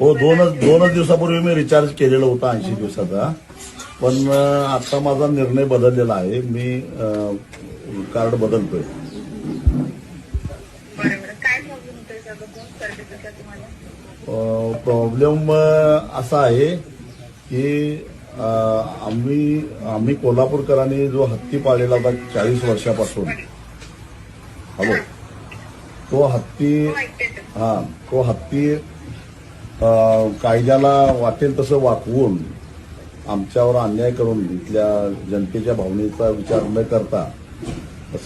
हो दोनच दोनच दिवसापूर्वी मी रिचार्ज केलेलं होतं ऐंशी दिवसाचा. पण आता माझा निर्णय बदललेला आहे. मी कार्ड बदलतोय. प्रॉब्लेम असा आहे की आम्ही आम्ही कोल्हापूरकरांनी जो हत्ती पाळलेला होता चाळीस वर्षापासून. हॅलो तो हत्ती हो ते. हा तो हत्ती कायद्याला वाटेल तसं वाकवून आमच्यावर अन्याय करून इथल्या जनतेच्या भावनेचा विचार न करता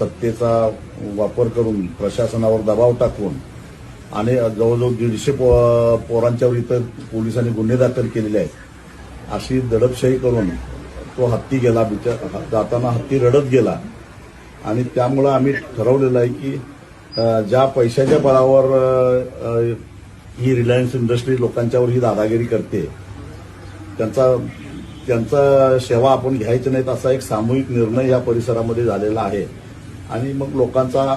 सत्तेचा वापर करून प्रशासनावर दबाव टाकून आणि जवळजवळ दीडशे पो- पोरांच्यावर इथं पोलिसांनी गुन्हे दाखल केलेले आहेत. अशी दडपशाही करून तो हत्ती गेला बिचार जाताना हत्ती रडत गेला. आणि त्यामुळं आम्ही ठरवलेलं आहे की ज्या पैशाच्या बळावर ही रिलायन्स इंडस्ट्री लोकांच्यावर ही दादागिरी करते. त्यांचा त्यांचा सेवा आपण घ्यायची नाहीत असा एक सामूहिक निर्णय या परिसरामध्ये झालेला आहे. आणि मग लोकांचा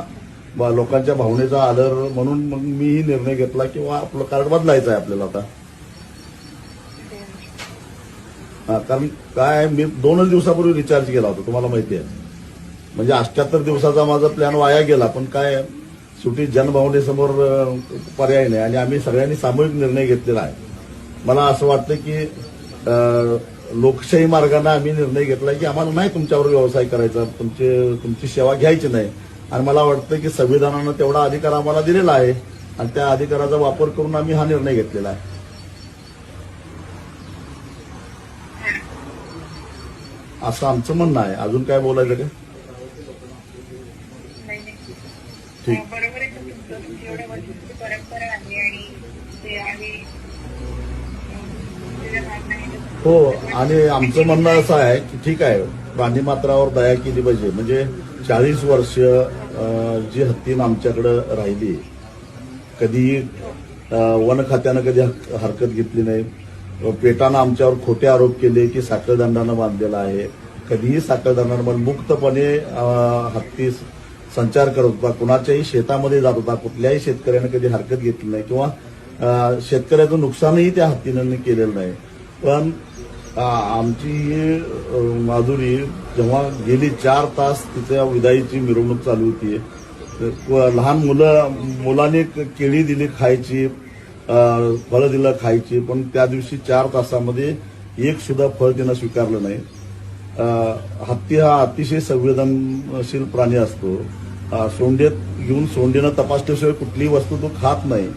लोकांच्या भावनेचा आदर म्हणून मग मीही निर्णय घेतला किंवा आपलं कार्ड बदलायचं आहे आपल्याला आता. हा, कारण काय मी दोनच दिवसापूर्वी रिचार्ज केला होता तुम्हाला माहिती आहे. म्हणजे अठ्याहत्तर दिवसाचा माझा प्लॅन वाया गेला पण काय शेवटी जनभावनेसमोर पर्याय नाही. आणि आम्ही सगळ्यांनी सामूहिक निर्णय घेतलेला आहे. मला असं वाटतं की लोकशाही मार्गाने आम्ही निर्णय घेतला की आम्हाला नाही तुमच्यावर व्यवसाय करायचा तुमचे तुमची सेवा घ्यायची नाही. आणि मला वाटतं की संविधानानं तेवढा अधिकार आम्हाला दिलेला आहे. आणि त्या अधिकाराचा वापर करून आम्ही हा निर्णय घेतलेला आहे. असं आमचं म्हणणं आहे. अजून काय बोलायचं का नाही नाही ठीक. अं, बरोबर आहे का तुमचं तुमची एवढ्या वर्षाची परंपरा आहे आणि ते आहे अं, त्याच्या मागण्या हो आणि आमचं म्हणणं असं आहे की ठीक आहे प्राणीमात्रावर दया केली पाहिजे. म्हणजे चाळीस वर्ष जी हत्तीन आमच्याकडं राहिली कधी वन खात्यानं कधी हरकत घेतली नाही. पेटानं आमच्यावर खोटे आरोप केले की साखळदंडानं बांधलेला आहे. कधीही साखळदंडानं पण मुक्तपणे अं, हत्ती संचार करत होता. कुणाच्याही शेतामध्ये जात होता. कुठल्याही शेतकऱ्यानं कधी हरकत घेतली नाही किंवा शेतकऱ्याचं नुकसानही त्या हत्तीनं केलेलं नाही. पण आमची ही माधुरी जेव्हा गेली चार तास तिच्या विदाईची मिरवणूक चालू होती. व लहान मुलं मुलाने क- केळी दिली खायची फळं दिलं खायची पण त्या दिवशी चार तासामध्ये एक सुद्धा फळ तिनं स्वीकारलं नाही. हत्ती हा अतिशय संवेदनशील प्राणी असतो. सोंडेत घेऊन सोंडेनं तपासल्याशिवाय कुठलीही वस्तू तो खात नाही.